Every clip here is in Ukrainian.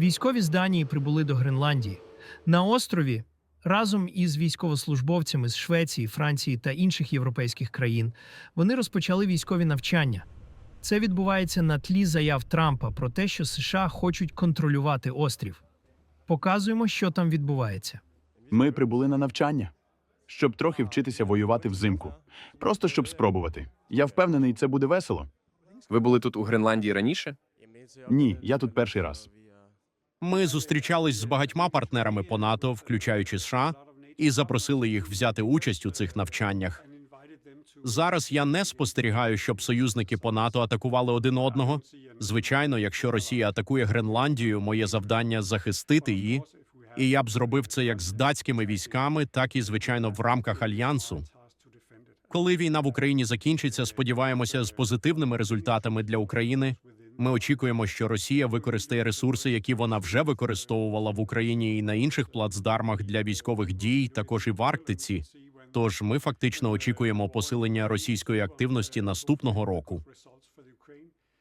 Військові з Данії прибули до Гренландії. На острові разом із військовослужбовцями з Швеції, Франції та інших європейських країн вони розпочали військові навчання. Це відбувається на тлі заяв Трампа про те, що США хочуть контролювати острів. Показуємо, що там відбувається. Ми прибули на навчання, щоб трохи вчитися воювати взимку. Просто щоб спробувати. Я впевнений, це буде весело. Ви були тут у Гренландії раніше? Ні, я тут перший раз. Ми зустрічались з багатьма партнерами по НАТО, включаючи США, і запросили їх взяти участь у цих навчаннях. Зараз я не спостерігаю, щоб союзники по НАТО атакували один одного. Звичайно, якщо Росія атакує Гренландію, моє завдання захистити її. І я б зробив це як з датськими військами, так і звичайно в рамках альянсу. Коли війна в Україні закінчиться, сподіваємося, з позитивними результатами для України. Ми очікуємо, що Росія використає ресурси, які вона вже використовувала в Україні і на інших плацдармах для військових дій, також і в Арктиці. Тож ми фактично очікуємо посилення російської активності наступного року.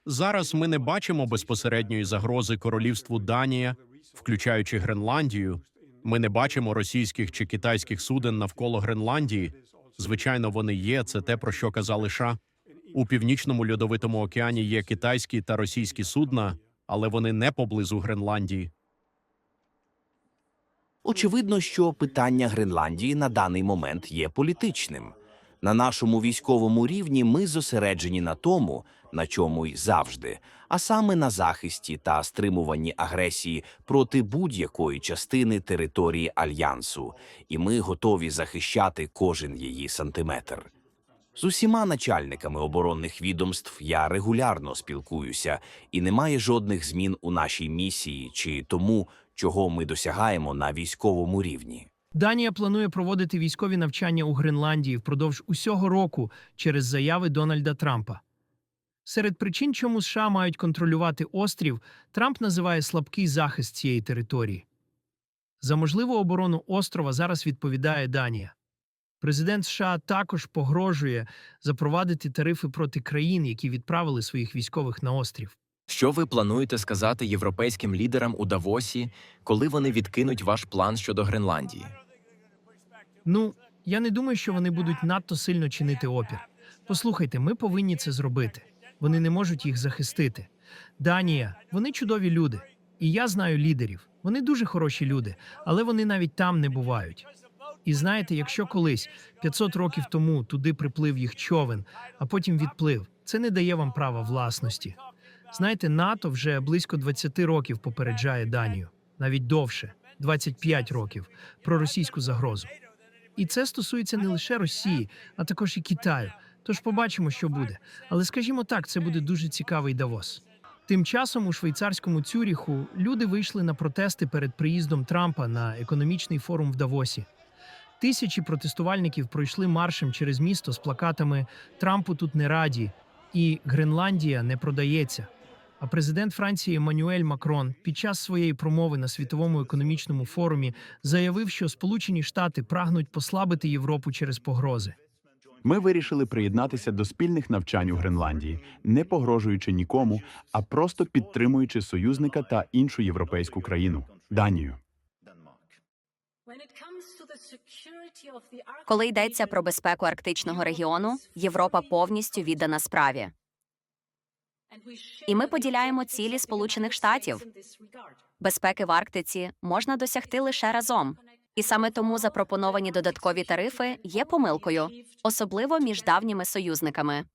Зараз ми не бачимо безпосередньої загрози королівству Данія, включаючи Гренландію. Ми не бачимо російських чи китайських суден навколо Гренландії. Звичайно, вони є. Це те, про що казали США. У північному льодовитому океані є китайські та російські судна, але вони не поблизу Гренландії. Очевидно, що питання Гренландії на даний момент є політичним. На нашому військовому рівні ми зосереджені на тому, на чому й завжди, а саме на захисті та стримуванні агресії проти будь-якої частини території альянсу, і ми готові захищати кожен її сантиметр. З усіма начальниками оборонних відомств я регулярно спілкуюся, і немає жодних змін у нашій місії чи тому, чого ми досягаємо на військовому рівні. Данія планує проводити військові навчання у Гренландії впродовж усього року через заяви Дональда Трампа. Серед причин, чому США мають контролювати острів, Трамп називає слабкий захист цієї території. За можливу оборону острова зараз відповідає Данія. Президент США також погрожує запровадити тарифи проти країн, які відправили своїх військових на острів. Що ви плануєте сказати європейським лідерам у Давосі, коли вони відкинуть ваш план щодо Гренландії? Ну, я не думаю, що вони будуть надто сильно чинити опір. Послухайте, ми повинні це зробити. Вони не можуть їх захистити. Данія, вони чудові люди. І я знаю лідерів. Вони дуже хороші люди, але вони навіть там не бувають. І знаєте, якщо колись 500 років тому туди приплив їх човен, а потім відплив, це не дає вам права власності. Знаєте, НАТО вже близько 20 років попереджає Данію, навіть довше 25 років, про російську загрозу. І це стосується не лише Росії, а також і Китаю. Тож побачимо, що буде. Але скажімо так, це буде дуже цікавий Давос. Тим часом у швейцарському Цюріху люди вийшли на протести перед приїздом Трампа на економічний форум в Давосі. Тисячі протестувальників пройшли маршем через місто з плакатами Трампу тут не раді і Гренландія не продається. А президент Франції Еммануель Макрон під час своєї промови на світовому економічному форумі заявив, що Сполучені Штати прагнуть послабити Європу через погрози. Ми вирішили приєднатися до спільних навчань у Гренландії, не погрожуючи нікому, а просто підтримуючи союзника та іншу європейську країну Данію. Коли йдеться про безпеку арктичного регіону, Європа повністю віддана справі. І ми поділяємо цілі Сполучених Штатів. Безпеки в Арктиці можна досягти лише разом. І саме тому запропоновані додаткові тарифи є помилкою, особливо між давніми союзниками.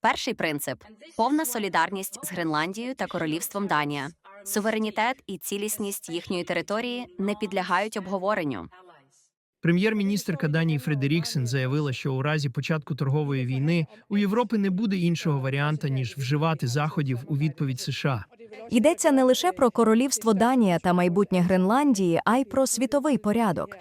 Перший принцип повна солідарність з Гренландією та Королівством Данія. Суверенітет і цілісність їхньої території не підлягають обговоренню. Прем'єр-міністрка Данії Фредеріксен заявила, що у разі початку торгової війни у Європи не буде іншого варіанта ніж вживати заходів у відповідь США. Йдеться не лише про королівство Данія та майбутнє Гренландії, а й про світовий порядок.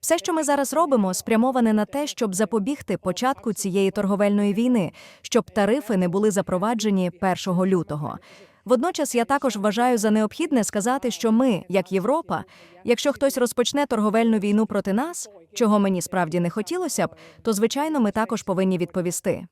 Все, що ми зараз робимо, спрямоване на те, щоб запобігти початку цієї торговельної війни, щоб тарифи не були запроваджені 1 лютого. Водночас я також вважаю за необхідне сказати, що ми, як Європа, якщо хтось розпочне торговельну війну проти нас, чого мені справді не хотілося б, то звичайно ми також повинні відповісти.